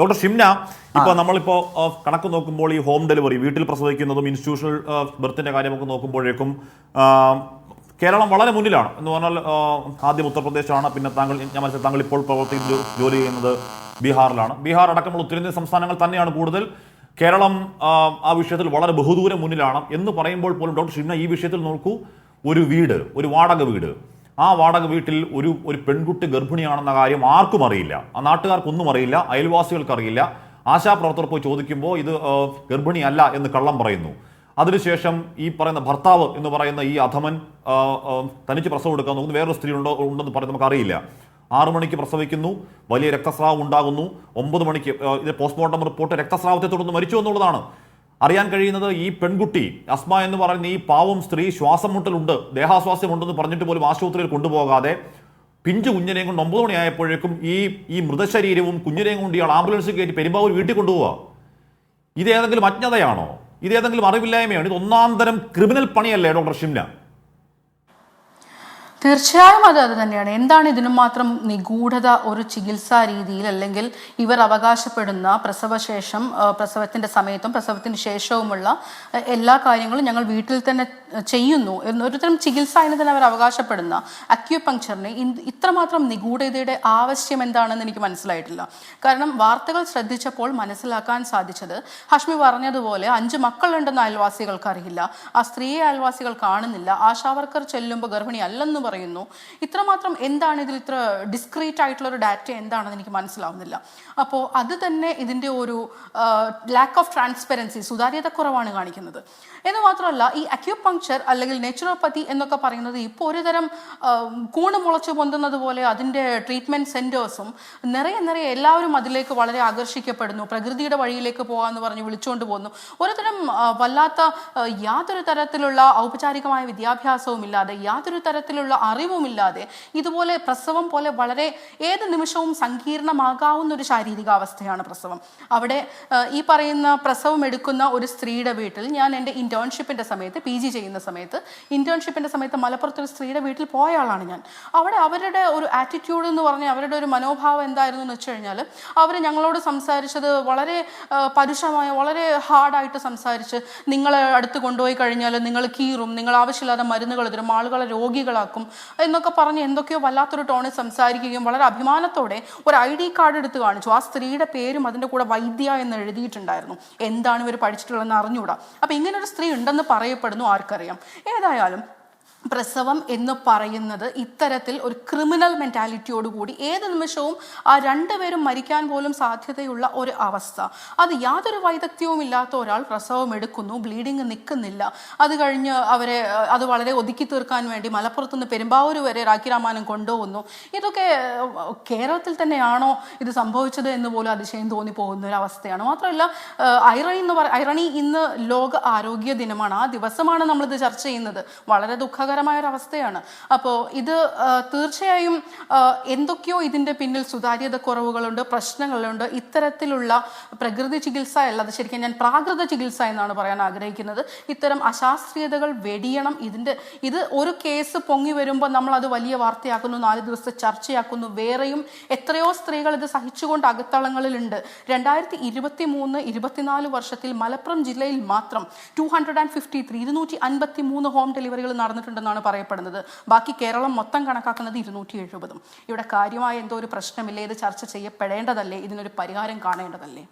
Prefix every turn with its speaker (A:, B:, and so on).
A: Doctor Shimna ഇപ്പൊ നമ്മളിപ്പോ കണക്ക് നോക്കുമ്പോൾ ഈ ഹോം ഡെലിവറി വീട്ടിൽ പ്രസവിക്കുന്നതും ഇൻസ്റ്റിറ്റ്യൂഷണൽ ബർത്തിന്റെ കാര്യമൊക്കെ നോക്കുമ്പോഴേക്കും കേരളം വളരെ മുന്നിലാണ്. എന്ന് പറഞ്ഞാൽ ആദ്യം ഉത്തർപ്രദേശാണ് പിന്നെ താങ്കൾ ഞാൻ മനസ്സിലാക്കി താങ്കൾ ഇപ്പോൾ പ്രവർത്തിക്കുന്ന ജോലി ചെയ്യുന്നത് ബീഹാറിലാണ്. ബീഹാർ അടക്കമുള്ള ഉത്തരേന്ത്യൻ സംസ്ഥാനങ്ങൾ തന്നെയാണ് കൂടുതൽ. കേരളം ആ വിഷയത്തിൽ വളരെ ബഹുദൂരം മുന്നിലാണ്. എന്ന് പറയുമ്പോൾ പോലും ഡോക്ടർ ഷിംന ഈ വിഷയത്തിൽ നോക്കൂ ഒരു വീട് ഒരു വാടക വീട്. ആ വാടക വീട്ടിൽ ഒരു ഒരു പെൺകുട്ടി ഗർഭിണിയാണെന്ന കാര്യം ആർക്കും അറിയില്ല. ആ നാട്ടുകാർക്കൊന്നും അറിയില്ല അയൽവാസികൾക്ക് അറിയില്ല ആശാപ്രവർത്തകർ പോയി ചോദിക്കുമ്പോൾ ഇത് ഗർഭിണിയല്ല എന്ന് കള്ളം പറയുന്നു. അതിനുശേഷം ഈ പറയുന്ന ഭർത്താവ് എന്ന് പറയുന്ന ഈ അധമൻ തനിച്ച് പ്രസവം എടുക്കാൻ നോക്കുന്നു. വേറൊരു സ്ത്രീ ഉണ്ടോ ഉണ്ടെന്ന് പറയുന്നത് നമുക്കറിയില്ല. ആറു മണിക്ക് പ്രസവിക്കുന്നു വലിയ രക്തസ്രാവം ഉണ്ടാകുന്നു. ഒമ്പത് മണിക്ക് ഇത് പോസ്റ്റ്മോർട്ടം റിപ്പോർട്ട് രക്തസ്രാവത്തെ തുടർന്ന് മരിച്ചു എന്നുള്ളതാണ്. അറിയാൻ കഴിയുന്നത് ഈ പെൺകുട്ടി അസ്മ എന്ന് പറയുന്ന ഈ പാവം സ്ത്രീ ശ്വാസം മുട്ടലുണ്ട് ദേഹാസ്വാസ്യമുണ്ടെന്ന് പറഞ്ഞിട്ട് പോലും ആശുപത്രിയിൽ കൊണ്ടുപോകാതെ പിഞ്ചു കുഞ്ഞിനെയും കൊണ്ട് ഒമ്പത് മണിയായപ്പോഴേക്കും ഈ ഈ മൃതശരീരവും കുഞ്ഞിനെയും കൊണ്ട് ഇയാൾ ആംബുലൻസ് കയറ്റി പെരുമ്പാവൂർ വീട്ടിൽ കൊണ്ടുപോവുക ഇതേതെങ്കിലും അജ്ഞതയാണോ? ഇതേതെങ്കിലും അറിവില്ലായ്മയാണോ? ഇത് ഒന്നാം തരം ക്രിമിനൽ പണിയല്ലേ ഡോക്ടർ ഷിംന
B: തീർച്ചയായും അത് അത് തന്നെയാണ്. എന്താണ് ഇതിനും മാത്രം നിഗൂഢത ഒരു ചികിത്സാ രീതിയിൽ അല്ലെങ്കിൽ ഇവർ അവകാശപ്പെടുന്ന പ്രസവശേഷം പ്രസവത്തിന്റെ സമയത്തും പ്രസവത്തിന് ശേഷവുമുള്ള എല്ലാ കാര്യങ്ങളും ഞങ്ങൾ വീട്ടിൽ തന്നെ ചെയ്യുന്നു. എന്നൊരുതരം ചികിത്സ എന്ന് തന്നെ അവർ അവകാശപ്പെടുന്ന അക്യൂപങ്ക്ചറിന് ഇത്രമാത്രം നിഗൂഢതയുടെ ആവശ്യം എന്താണെന്ന് എനിക്ക് മനസ്സിലായിട്ടില്ല. കാരണം വാർത്തകൾ ശ്രദ്ധിച്ചപ്പോൾ മനസ്സിലാക്കാൻ സാധിച്ചത് ഹഷ്മി പറഞ്ഞതുപോലെ അഞ്ച് മക്കളുണ്ടെന്ന് അയൽവാസികൾക്ക് അറിയില്ല. ആ സ്ത്രീയെ അയൽവാസികൾ കാണുന്നില്ല. ആശാവർക്കർ ചെല്ലുമ്പോൾ ഗർഭിണി അല്ലെന്ന് പറയുന്നു. ഇത്രമാത്രം എന്താണ് ഇതിൽ ഇത്ര ഡിസ്ക്രീറ്റ് ആയിട്ടുള്ള ഒരു ഡാറ്റ എന്താണെന്ന് എനിക്ക് മനസ്സിലാവുന്നില്ല. അപ്പോൾ അത് തന്നെ ഇതിന്റെ ഒരു ലാക്ക് ഓഫ് ട്രാൻസ്പെറൻസി സുതാര്യത കുറവാണ് കാണിക്കുന്നത്. എന്ന് മാത്രമല്ല ഈ അക്യൂപങ്ക്ചർ അല്ലെങ്കിൽ നേച്ചുറോപ്പതി എന്നൊക്കെ പറയുന്നത് ഇപ്പോൾ ഒരു തരം ആ, കൂണ് മുളച്ച് പൊന്തുന്നത് പോലെ അതിന്റെ ട്രീറ്റ്മെന്റ് സെന്റേഴ്സും നിറയെ നിറയെ എല്ലാവരും അതിലേക്ക് വളരെ ആകർഷിക്കപ്പെടുന്നു. പ്രകൃതിയുടെ വഴിയിലേക്ക് പോകാമെന്ന് പറഞ്ഞ് വിളിച്ചുകൊണ്ട് പോകുന്നു. ഒരു തരം വല്ലാത്ത യാതൊരു തരത്തിലുള്ള ഔപചാരികമായ വിദ്യാഭ്യാസവും ഇല്ലാതെ യാതൊരു തരത്തിലുള്ള അറിവുമില്ലാതെ ഇതുപോലെ പ്രസവം പോലെ വളരെ ഏത് നിമിഷവും സങ്കീർണമാകാവുന്ന ഒരു ശാരീരികാവസ്ഥയാണ് പ്രസവം. അവിടെ ഈ പറയുന്ന പ്രസവം എടുക്കുന്ന ഒരു സ്ത്രീയുടെ വീട്ടിൽ ഞാൻ എന്റെ ഇന്റേൺഷിപ്പിന്റെ സമയത്ത് പി ജി ചെയ്യുന്ന സമയത്ത് ഇന്റേൺഷിപ്പിന്റെ സമയത്ത് മലപ്പുറത്ത് ഒരു സ്ത്രീയുടെ വീട്ടിൽ പോയ ആളാണ് ഞാൻ. അവിടെ അവരുടെ ഒരു ആറ്റിറ്റ്യൂഡ് എന്ന് പറഞ്ഞാൽ അവരുടെ ഒരു മനോഭാവം എന്തായിരുന്നു എന്ന് വെച്ച് കഴിഞ്ഞാൽ അവർ ഞങ്ങളോട് സംസാരിച്ചത് വളരെ പരുഷമായ വളരെ ഹാർഡായിട്ട് സംസാരിച്ച് നിങ്ങളെ അടുത്ത് കൊണ്ടുപോയി കഴിഞ്ഞാൽ നിങ്ങൾ കീറും നിങ്ങൾ ആവശ്യമില്ലാതെ മരുന്നുകൾ തരും ആളുകളെ രോഗികളാക്കും എന്നൊക്കെ പറഞ്ഞ് എന്തൊക്കെയോ വല്ലാത്തൊരു ടോണിൽ സംസാരിക്കുകയും വളരെ അഭിമാനത്തോടെ ഒരു ഐ ഡി കാർഡ് എടുത്ത് കാണിച്ചു. ആ സ്ത്രീയുടെ പേരും അതിന്റെ കൂടെ വൈദ്യ എന്ന് എഴുതിയിട്ടുണ്ടായിരുന്നു. എന്താണ് ഇവർ പഠിച്ചിട്ടുള്ളതെന്ന് അറിഞ്ഞുകൂടാ അപ്പം ഇങ്ങനെ ഒരു സ്ത്രീ ഉണ്ടെന്ന് പറയപ്പെടുന്നു ആർക്കറിയാം. ഏതായാലും പ്രസവം എന്ന് പറയുന്നത് ഇത്തരത്തിൽ ഒരു ക്രിമിനൽ മെന്റാലിറ്റിയോടുകൂടി ഏത് നിമിഷവും ആ രണ്ടുപേരും മരിക്കാൻ പോലും സാധ്യതയുള്ള ഒരു അവസ്ഥ. അത് യാതൊരു വൈദഗ്ധ്യവും ഇല്ലാത്ത ഒരാൾ പ്രസവം എടുക്കുന്നു ബ്ലീഡിങ് നിൽക്കുന്നില്ല. അത് കഴിഞ്ഞ് അവരെ അത് വളരെ ഒതുക്കി തീർക്കാൻ വേണ്ടി മലപ്പുറത്ത് നിന്ന് പെരുമ്പാവൂർ വരെ രാഖി രാമാനം കൊണ്ടുപോകുന്നു ഇതൊക്കെ കേരളത്തിൽ തന്നെയാണോ ഇത് സംഭവിച്ചത് എന്ന് പോലും അതിശയം തോന്നിപ്പോകുന്ന ഒരു അവസ്ഥയാണ്. മാത്രമല്ല ഐറണി എന്ന് പറ ഐറണി ഇന്ന് ലോക ആരോഗ്യ ദിനമാണ്. ആ ദിവസമാണ് നമ്മളിത് ചർച്ച ചെയ്യുന്നത്. വളരെ ദുഃഖകരമായ ഒരു അവസ്ഥയാണ് അപ്പോൾ ഇത് തീർച്ചയായും എന്തൊക്കെയോ ഇതിന്റെ പിന്നിൽ സുതാര്യത കുറവുകളുണ്ട് പ്രശ്നങ്ങളുണ്ട്. ഇത്തരത്തിലുള്ള പ്രകൃതി ചികിത്സ അല്ല അത് ശരിക്കും ഞാൻ പ്രാകൃത ചികിത്സ എന്നാണ് പറയാൻ ആഗ്രഹിക്കുന്നത്. ഇത്തരം അശാസ്ത്രീയതകൾ വെടിയണം. ഇതിന്റെ ഇത് ഒരു കേസ് പൊങ്ങി വരുമ്പോൾ നമ്മൾ അത് വലിയ വാർത്തയാക്കുന്നു നാല് ദിവസത്തെ ചർച്ചയാക്കുന്നു. വേറെയും എത്രയോ സ്ത്രീകൾ ഇത് സഹിച്ചുകൊണ്ട് അകത്തളങ്ങളിലുണ്ട്. രണ്ടായിരത്തി ഇരുപത്തി മൂന്ന് ഇരുപത്തിനാല് വർഷത്തിൽ മലപ്പുറം ജില്ലയിൽ മാത്രം two hundred and fifty three ഇരുന്നൂറ്റി അൻപത്തി മൂന്ന് ഹോം ഡെലിവറികൾ നടന്നിട്ടുണ്ടെന്നാണ് പറയപ്പെടുന്നത്. ബാക്കി കേരളം മൊത്തം കണക്കാക്കുന്നത് ഇരുന്നൂറ്റി എഴുപതും ഇവിടെ കാര്യമായ എന്തോ ഒരു പ്രശ്നമില്ലേ? ഇത് ചർച്ച ചെയ്യപ്പെടേണ്ടതല്ലേ? ഇതിനൊരു പരിഹാരം കാണേണ്ടതല്ലേ?